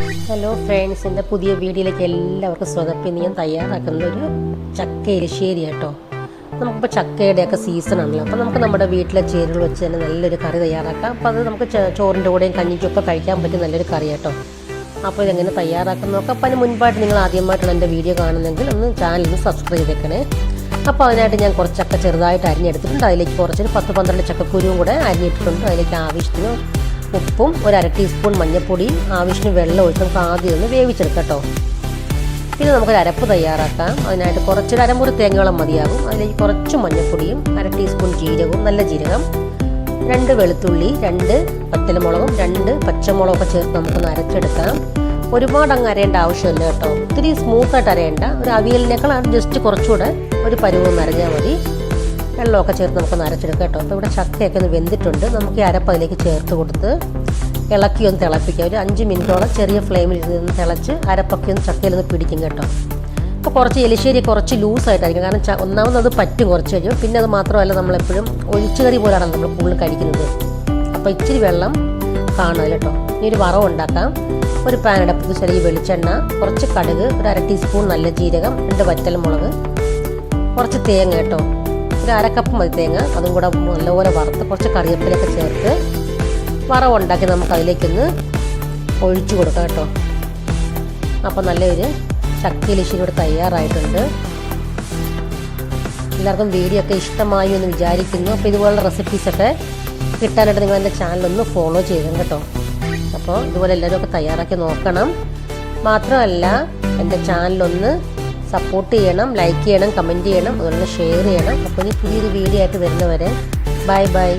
Hello friends എന്റെ പുതിയ വീഡിയോയിലേക്ക് എല്ലാവർക്കും സ്വാഗതം. ഇന്ന് ഞാൻ തയ്യാറാക്കുന്ന ഒരു ചക്ക എരിശ്ശേരി കേട്ടോ. നമുക്കിപ്പോൾ ചക്കയുടെയൊക്കെ സീസൺ ആണല്ലോ. അപ്പോൾ നമുക്ക് നമ്മുടെ വീട്ടിലെ ചേരുകൾ വെച്ച് തന്നെ നല്ലൊരു കറി തയ്യാറാക്കാം. അപ്പോൾ അത് നമുക്ക് ചോറിന്റെ കൂടെയും കഞ്ഞിക്കും ഒക്കെ കഴിക്കാൻ പറ്റിയ നല്ലൊരു കറി കേട്ടോ. അപ്പോൾ ഇതെങ്ങനെ തയ്യാറാക്കുന്ന നോക്കാം. അപ്പോൾ അതിന് മുൻപായിട്ട് നിങ്ങൾ ആദ്യമായിട്ടുള്ള എന്റെ വീഡിയോ കാണുന്നെങ്കിൽ ഒന്ന് ചാനൽ ഒന്ന് സബ്സ്ക്രൈബ് ചെയ്തേക്കണേ. അപ്പോൾ അതിനായിട്ട് ഞാൻ കുറച്ചൊക്കെ ചക്ക ചെറുതായിട്ട് അരിഞ്ഞെടുത്തിട്ടുണ്ട്. അതിലേക്ക് കുറച്ചൊരു പത്ത് പന്ത്രണ്ട് ചക്കക്കുരുവും കൂടെ അരിഞ്ഞിട്ടിട്ടുണ്ട്. അതിലേക്ക് ആവശ്യത്തിന് ഉപ്പും ഒരു അര ടീസ്പൂൺ മഞ്ഞൾപ്പൊടിയും ആവശ്യത്തിന് വെള്ളം ഒഴിച്ച് നമുക്ക് ആദ്യം ഒന്ന് വേവിച്ചെടുക്കാം കേട്ടോ പിന്നെ നമുക്കൊരു അരപ്പ് തയ്യാറാക്കാം. അതിനായിട്ട് കുറച്ചൊരു അരമുറി തേങ്ങയോളം മതിയാകും അതിലേക്ക് കുറച്ച് മഞ്ഞൾപ്പൊടിയും അര ടീസ്പൂൺ ജീരകവും നല്ല ജീരകം രണ്ട് വെളുത്തുള്ളി രണ്ട് പത്തലമുളകും രണ്ട് പച്ചമുളകൊക്കെ ചേർത്ത് നമുക്കൊന്ന് അരച്ചെടുക്കാം. ഒരുപാട് അങ്ങ് അരയേണ്ട ആവശ്യമില്ല കേട്ടോ. ഒത്തിരി സ്മൂത്തായിട്ട് അരയേണ്ട. ഒരു അവിയലിനേക്കാൾ ജസ്റ്റ് കുറച്ചുകൂടെ ഒരു പരുവം അരഞ്ഞാൽ മതി. വെള്ളമൊക്കെ ചേർത്ത് നമുക്ക് അരച്ചെടുക്കാം കേട്ടോ. അപ്പോൾ ഇവിടെ ചക്കയൊക്കെ ഒന്ന് വെന്തിട്ടുണ്ട്. നമുക്ക് ഈ അരപ്പ് അതിലേക്ക് ചേർത്ത് കൊടുത്ത് ഇളക്കി ഒന്ന് തിളപ്പിക്കാം. ഒരു അഞ്ച് മിനിറ്റോളം ചെറിയ ഫ്ലെയിമിൽ നിന്ന് തിളച്ച് അരപ്പൊക്കെ ഒന്ന് ചക്കയിലൊന്ന് പിടിക്കും കേട്ടോ. അപ്പോൾ കുറച്ച് എലിശ്ശേരി കുറച്ച് ലൂസായിട്ടായിരിക്കും കാരണം ച- ഒന്നാമത് അത് പറ്റും കുറച്ച് കഴിയും പിന്നെ അത് മാത്രമല്ല നമ്മളെപ്പോഴും ഒഴിച്ചുകറി പോലാണ് നമ്മൾ കൂടുതൽ കഴിക്കുന്നത്. അപ്പോൾ ഇച്ചിരി വെള്ളം കാണുക കേട്ടോ. ഇനി ഒരു വറവ് ഉണ്ടാക്കാം. ഒരു പാൻ ചെറിയ വെളിച്ചെണ്ണ കുറച്ച് കടുക് ഒരു അര ടീസ്പൂൺ നല്ല ജീരകം രണ്ട് വറ്റൽ മുളക് കുറച്ച് തേങ്ങ കേട്ടോ. ഒരു അരക്കപ്പ് മതി തേങ്ങ. അതും കൂടെ നല്ലപോലെ വറുത്ത് കുറച്ച് കറിവേപ്പിലൊക്കെ ചേർത്ത് വറവുണ്ടാക്കി നമുക്ക് അതിലേക്കൊന്ന് ഒഴിച്ചു കൊടുക്കാം കേട്ടോ. അപ്പോൾ നല്ലൊരു ചക്കയിലിശ്ശേരി ഇവിടെ തയ്യാറായിട്ടുണ്ട്. എല്ലാവർക്കും വീഡിയോ ഒക്കെ ഇഷ്ടമായി എന്ന് വിചാരിക്കുന്നു. അപ്പോൾ ഇതുപോലുള്ള റെസിപ്പീസൊക്കെ കിട്ടാനായിട്ട് നിങ്ങൾ എന്റെ ചാനലൊന്ന് ഫോളോ ചെയ്യണം കേട്ടോ. അപ്പോൾ ഇതുപോലെ എല്ലാവരും ഒക്കെ തയ്യാറാക്കി നോക്കണം. മാത്രമല്ല എന്റെ ചാനലൊന്ന് സപ്പോർട്ട് ചെയ്യണം ലൈക്ക് ചെയ്യണം കമന്റ് ചെയ്യണം അതുപോലെ ഷെയർ ചെയ്യണം. അപ്പോൾ ഇനി പുതിയൊരു വീഡിയോ ആയിട്ട് വരുന്നവരെ ബൈ ബൈ